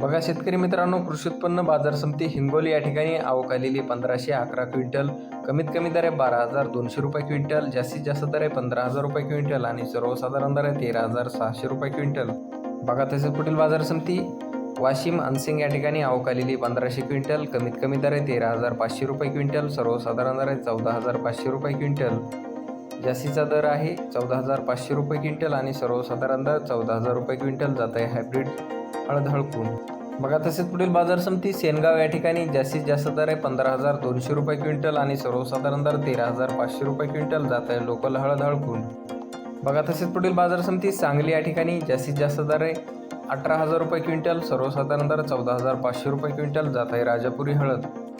बघा शेतकरी मित्रांनो कृषी उत्पन्न बाजार समिती हिंगोली या ठिकाणी आवक आलेली पंधराशे अकरा क्विंटल कमीत कमी दर आहे बारा हजार दोनशे रुपये क्विंटल जास्तीत जास्त दर आहे पंधरा हजार रुपये क्विंटल आणि सर्वसाधारण दर आहे तेरा हजार सहाशे रुपये क्विंटल. बघा तसेच पुढील बाजार समिती वाशिम अनसिंग या ठिकाणी आवक आलेली पंधराशे क्विंटल कमीत कमी दर आहे तेरा हजार पाचशे रुपये क्विंटल सर्वसाधारण दर आहे चौदा हजार पाचशे रुपये क्विंटल. जास्तीचा दर आहे चौदा हजार पाचशे रुपये क्विंटल आणि सर्वसाधारण दर चौदा हजार रुपये क्विंटल. जात आहे हायब्रिड हळद हळकून बघा तसेच पुढील बाजार समिती सेनगाव या ठिकाणी जास्तीत जास्त दर आहे पंधरा हजार दोनशे रुपये क्विंटल आणि सर्वसाधारण दर तेरा हजार पाचशे रुपये क्विंटल जात आहे लोकल हळद हळकून बघा तसेच पुढील बाजार समिती सांगली या ठिकाणी जास्तीत जास्त दर आहे अठरा हजार रुपये क्विंटल सर्वसाधारण दर चौदा हजार पाचशे रुपये क्विंटल जात आहे राजापुरी हळद.